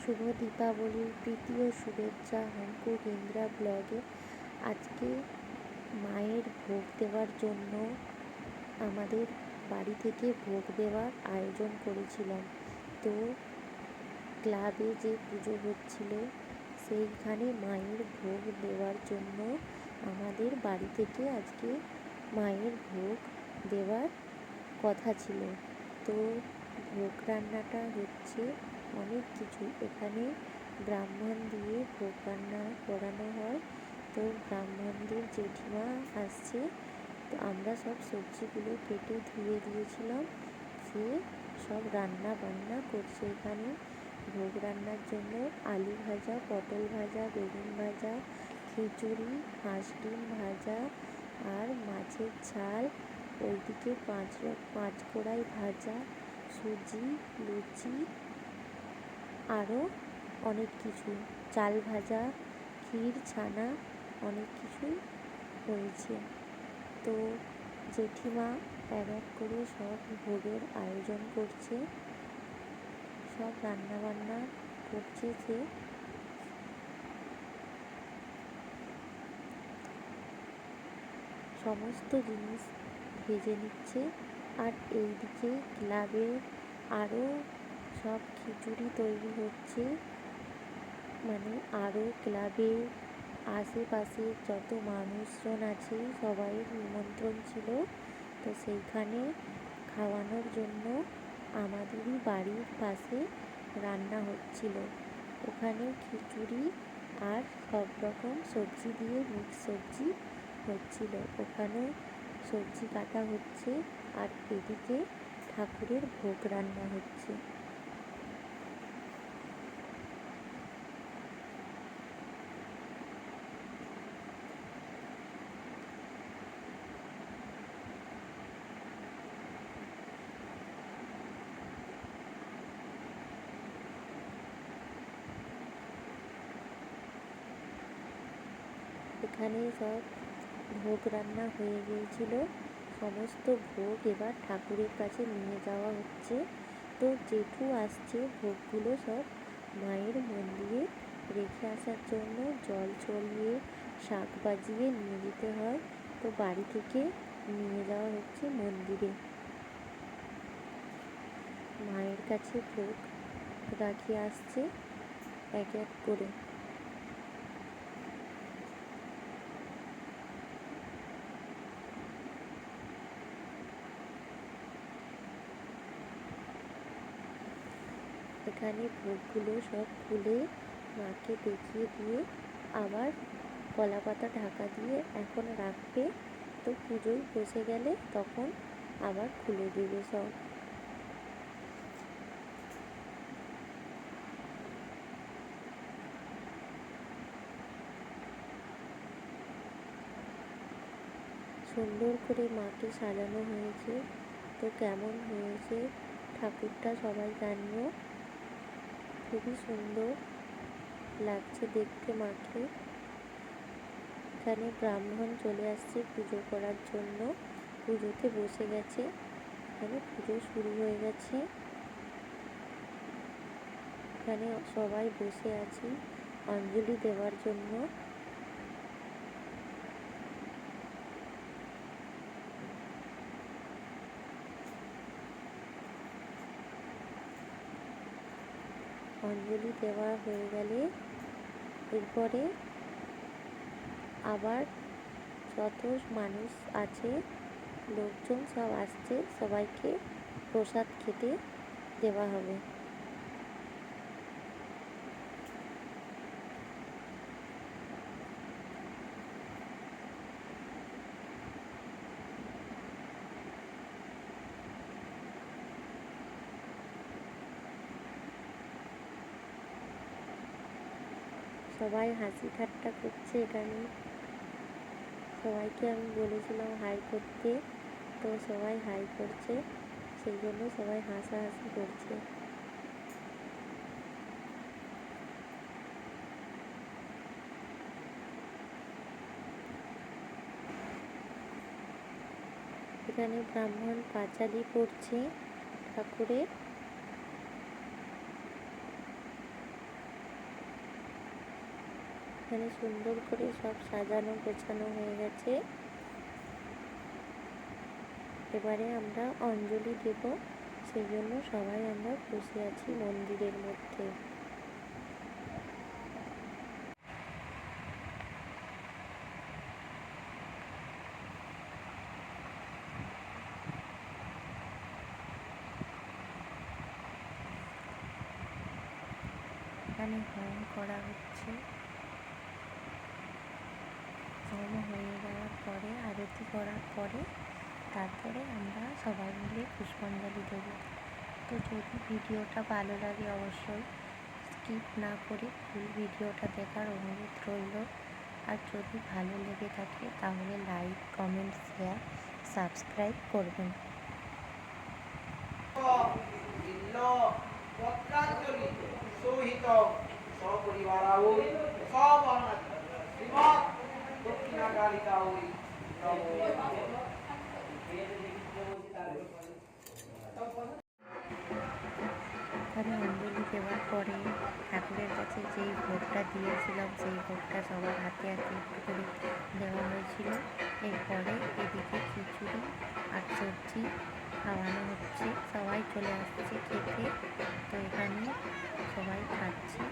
শুভ দীপাবলির প্রীতি ও শুভেচ্ছা হংকু ইন্দ্রা ব্লগে। আজকে মায়ের ভোগ দেওয়ার জন্য আমাদের বাড়ি থেকে ভোগ দেওয়ার আয়োজন করেছিলাম। তো ক্লাবে যে পুজো হচ্ছিল, সেইখানে মায়ের ভোগ দেওয়ার জন্য আমাদের বাড়ি থেকে আজকে মায়ের ভোগ দেওয়ার কথা ছিল। তো ভোগ রান্নাটা হচ্ছে অনেক কিছু এখানে ব্রাহ্মণ দিয়ে ভোগ রান্না করানো হয়। তো ব্রাহ্মণদের জেঠিমা আসছে। তো আমরা সব সবজিগুলো কেটে ধুয়ে দিয়েছিলাম। সে সব রান্না বান্না করছে এখানে। ভোগ রান্নার জন্য আলু ভাজা, পটল ভাজা, বেগুন ভাজা, খিচুড়ি, হাঁস ডিম ভাজা আর মাছের ঝাল। ওইদিকে পাঁচ পাঁচ কড়াই ভাজা, সুজি, লুচি আরও অনেক কিছু। চাল ভাজা, ক্ষীর, ছানা অনেক কিছুই হয়েছে। তো জেঠিমা এক এক করে সব ভোগের আয়োজন করছে। সব রান্না বান্না করছে যে সমস্ত জিনিস ভেজে নিচ্ছে। আর এইদিকে ক্লাবে আরও সব খিচুড়ি তৈরি হচ্ছে। মানে আরও ক্লাবে আশেপাশে যত মানুষজন আছে সবাইয়ের নিমন্ত্রণ ছিল। তো সেইখানে খাওয়ানোর জন্য আমাদেরই বাড়ির পাশে রান্না হচ্ছিল। ওখানে খিচুড়ি আর সব রকম সবজি দিয়ে মিক্স সবজি হচ্ছিল। ওখানে সবজি কাটা হচ্ছে আর এদিকে ঠাকুরের ভোগ রান্না হচ্ছে। এখানে সব ভোগ রান্না হয়ে গিয়েছিল। সমস্ত ভোগ এবার ঠাকুরের কাছে নিয়ে যাওয়া হচ্ছে। তো জেঠু আসছে, ভোগগুলো সব মায়ের মন্দিরে রেখে আসার জন্য জল চলিয়ে শাক বাজিয়ে নিয়ে যেতে হয়। তো বাড়ি থেকে নিয়ে যাওয়া হচ্ছে মন্দিরে। মায়ের কাছে ভোগ রাখিয়ে আসছে এক এক করে। এখানে ভোগগুলো সব খুলে মাকে দেখিয়ে দিয়ে আবার কলা পাতা ঢাকা দিয়ে এখন রাখবে। তো পুজোয় বসে গেলে তখন আবার খুলে দেবে সব। সুন্দর করে মাকে সাজানো হয়েছে। তো কেমন হয়েছে? ঠাকুরটা সবাই জানিও। খুবই সুন্দর লাগছে দেখতে মাকে এখানে ব্রাহ্মণ চলে আসছে পুজো করার জন্য। পুজোতে বসে গেছে। এখানে পুজো শুরু হয়ে গেছে। এখানে সবাই বসে আছে অঞ্জলি দেওয়ার জন্য। অঞ্জলি দেওয়া হয়ে গেলে এরপরে আবার যত মানুষ আছে, লোকজন সব আসছে, সবাইকে প্রসাদ খেতে দেওয়া হবে। সবাই হাসি ঠাট্টা করছে এখানে সবাইকে আমি বলেছিলাম হাই করতে, তো সবাই হাই করছে, সেই জন্য সবাই হাসাহাসি করছে। এখানে ব্রাহ্মণ পাঁচালি পড়ছে ঠাকুরের। এখানে সুন্দর করে সব সাজানো গোছানো হয়ে গেছে। এবারে আমরা অঞ্জলি দেব সেই জন্য সবাই আমরা বসে আছি মন্দিরের মধ্যে। এখানে হোম করা হচ্ছে হোম হয়ে যাওয়ার পরে আরতি করার পরে তারপরে আমরা সবাই মিলে পুষ্পাঞ্জলি দেব। তো যদি ভিডিওটা ভালো লাগে অবশ্যই স্কিপ না করে ফুল ভিডিওটা দেখার অনুরোধ রইল। আর যদি ভালো লেগে থাকে তাহলে লাইক, কমেন্ট, শেয়ার, সাবস্ক্রাইব করবেন। শ্রীমৎ দক্ষিণা কালিকা ওই অঞ্জলি দেওয়ার পরে ঠাকুরের কাছে যেই ভোগটা দিয়েছিলাম, সেই ভোগটা সবার হাতে হাতে একটু করে দেওয়া হয়েছিল। এরপরে এদিকে খিচুড়ি আর সবজি খাওয়ানো হচ্ছে। সবাই চলে আসছে খেতে। তো এখানে সবাই খাচ্ছে।